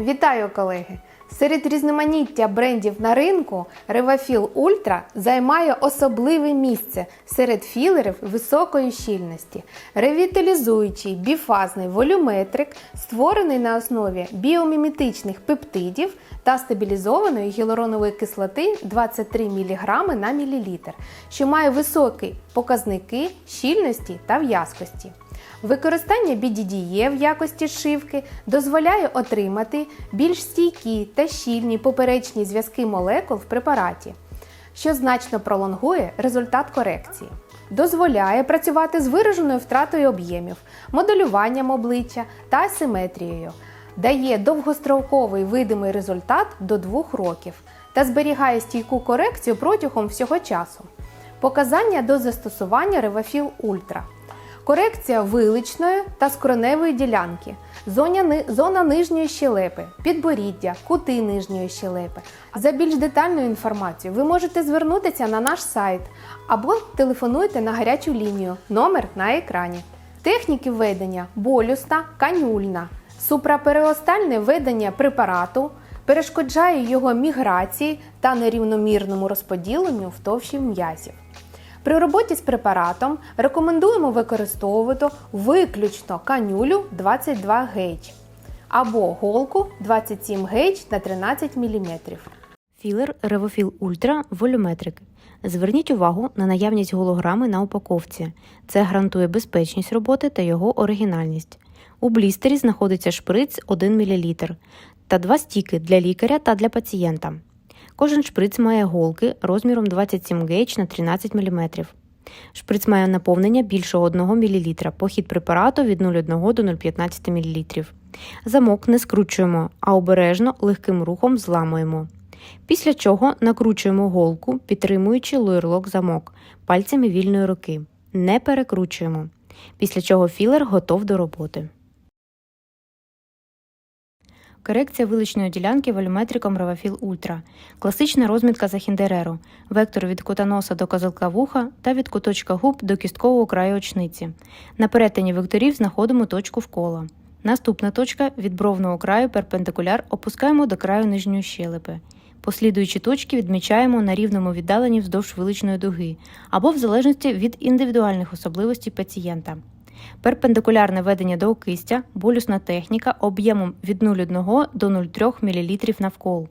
Вітаю, колеги! Серед різноманіття брендів на ринку Revafil Ultra займає особливе місце серед філерів високої щільності. Ревіталізуючий біфазний волюметрик, створений на основі біоміметичних пептидів та стабілізованої гіалуронової кислоти 23 мг на мілілітр, що має високі показники щільності та в'язкості. Використання BDDE в якості шивки дозволяє отримати більш стійкі та щільні поперечні зв'язки молекул в препараті, що значно пролонгує результат корекції. Дозволяє працювати з вираженою втратою об'ємів, моделюванням обличчя та асиметрією, дає довгостроковий видимий результат до 2 років та зберігає стійку корекцію протягом всього часу. Показання до застосування Revafil Ultra. Корекція виличної та скроневої ділянки, зоня, ни- зона нижньої щелепи, підборіддя, кути нижньої щелепи. За більш детальною інформацією ви можете звернутися на наш сайт або телефонуйте на гарячу лінію, номер на екрані. Техніки введення болюсна, канюльна, супрапереостальне введення препарату перешкоджає його міграції та нерівномірному розподіленню в товщі м'язів. При роботі з препаратом рекомендуємо використовувати виключно канюлю 22 гейдж або голку 27 гейдж на 13 мм. Філер Revofil Ultra Volumetric. Зверніть увагу на наявність голограми на упаковці. Це гарантує безпечність роботи та його оригінальність. У блістері знаходиться шприц 1 мл та два стіки для лікаря та для пацієнта. Кожен шприц має голки розміром 27 гейдж на 13 мм. Шприц має наповнення більше 1 мл, похід препарату від 0,1 до 0,15 мл. Замок не скручуємо, а обережно легким рухом зламуємо. Після чого накручуємо голку, підтримуючи лойрлок замок пальцями вільної руки. Не перекручуємо. Після чого філер готов до роботи. Корекція виличної ділянки волюметриком Revafil Ultra. Класична розмітка за Хіндереру. Вектор від кута носа до козелка вуха та від куточка губ до кісткового краю очниці. На перетині векторів знаходимо точку вкола. Наступна точка від бровного краю перпендикуляр опускаємо до краю нижньої щелепи. Послідуючі точки відмічаємо на рівному віддаленні вздовж виличної дуги або в залежності від індивідуальних особливостей пацієнта. Перпендикулярне ведення до окистя, болюсна техніка об'ємом від 0,1 до 0,3 мл навколо.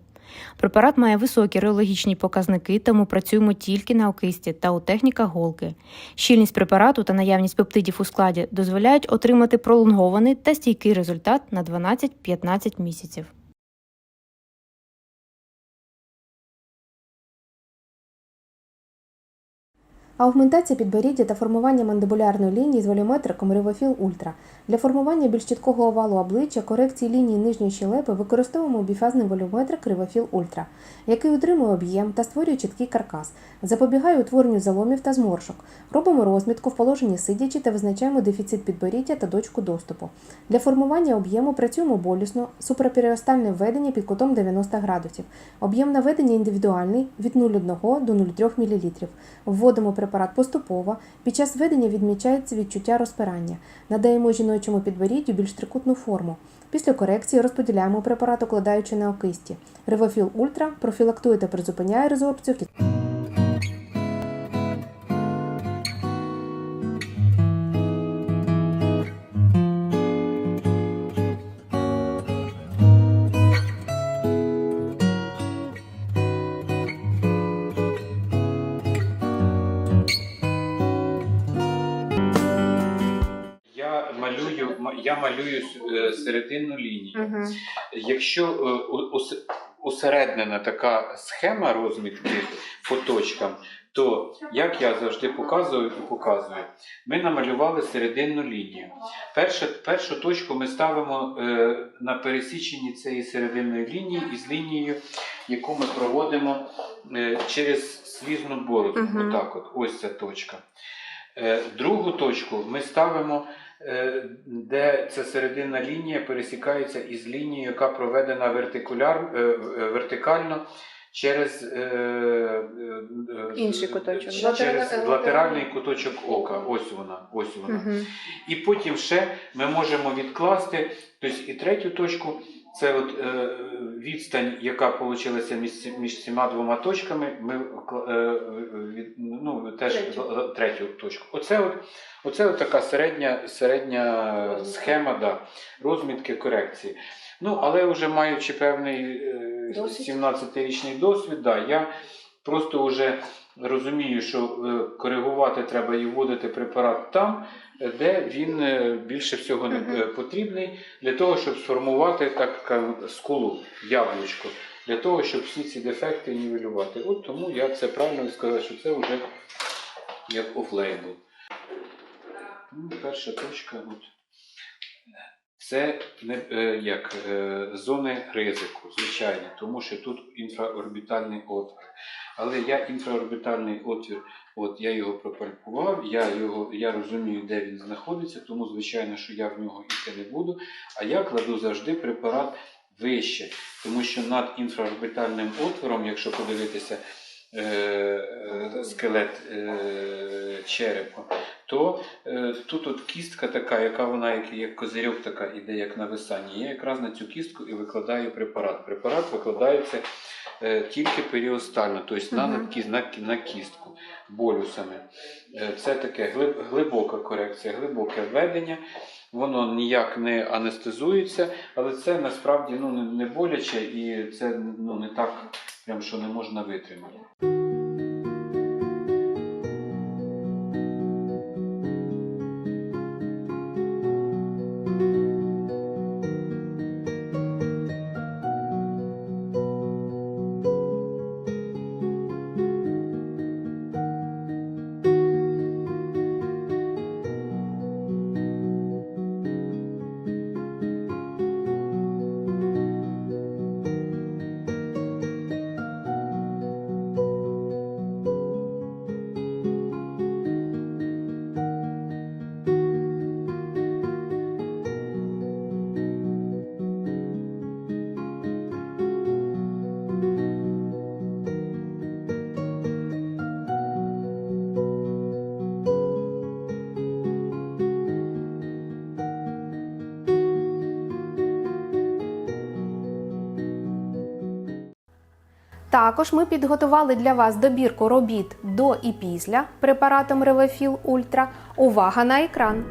Препарат має високі реологічні показники, тому працюємо тільки на окисті та у техніках голки. Щільність препарату та наявність пептидів у складі дозволяють отримати пролонгований та стійкий результат на 12-15 місяців. Аугментація підборіддя та формування мандибулярної лінії з волюметриком Revafil Ultra. Для формування більш чіткого овалу обличчя корекції лінії нижньої щелепи використовуємо біфазний волюметрик Revafil Ultra, який утримує об'єм та створює чіткий каркас, запобігає утворенню заломів та зморшок. Робимо розмітку в положенні сидячи та визначаємо дефіцит підборіддя та точку доступу. Для формування об'єму працюємо болісно, суpraперіостальне введення під кутом 90 градусів. Об'єм наведення індивідуальний від 0,1 до 0,3 мл. Вводимо препарат поступово. Під час введення відмічається відчуття розпирання. Надаємо жіночому підборіддю більш трикутну форму. Після корекції розподіляємо препарат, укладаючи на окисті. Ревофіл Ультра профілактує та призупиняє резорбцію малюю, я малюю е, серединну лінію. Якщо е, усереднена така схема розмітки по точкам, то як я завжди показую і показую, ми намалювали серединну лінію. Перша, першу точку ми ставимо е, на пересіченні цієї серединної лінії із лінією, яку ми проводимо через слізну борозну. Мгм. Отак, от, ось ця точка. Другу точку ми ставимо де ця серединна лінія пересікається із лінією, яка проведена е, е, вертикально через, е, е, е, Інший куточок. через Латеральний- латеральний куточок ока. Ось вона. Ось вона. Угу. І потім ще ми можемо відкласти тобто і третю точку Це от е, відстань, яка вийшла між, між цими двома точками. Ми е, від, ну, теж Третю. третю точку. Оце от, оце от така середня, середня схема да, розмітки корекції. Ну, але вже маючи певний е, 17-річний досвід, да, я просто вже розумію, що е, коригувати треба і вводити препарат там, де він е, більше всього не е, потрібний для того, щоб сформувати так скулу, яблучко, для того, щоб всі ці дефекти нівелювати. От тому я це правильно сказав, що це вже як офлейбл. Ну, перша точка. От. Це не е, як е, зони ризику, звичайно, тому що тут інфраорбітальний отвір. Але я інфраорбітальний отвір, от я його пропальпував, я його я розумію, де він знаходиться, тому звичайно, що я в нього йти не буду. А я кладу завжди препарат вище, тому що над інфраорбітальним отвором, якщо подивитися е, е, скелет е, черепа, то е, тут от кістка така, яка вона як, як козирьок така іде, як нависання. Я якраз на цю кістку і викладаю препарат. Препарат викладається е, тільки періостально, тобто на, надкіз- на, на кістку болюсами. Е, це таке глиб, глибока корекція, глибоке введення. Воно ніяк не анестезується, але це насправді ну, не, не боляче і це ну, не так, прям, що не можна витримати. Також ми підготували для вас добірку робіт до і після препаратом Ревефіл Ультра. Увага на екран!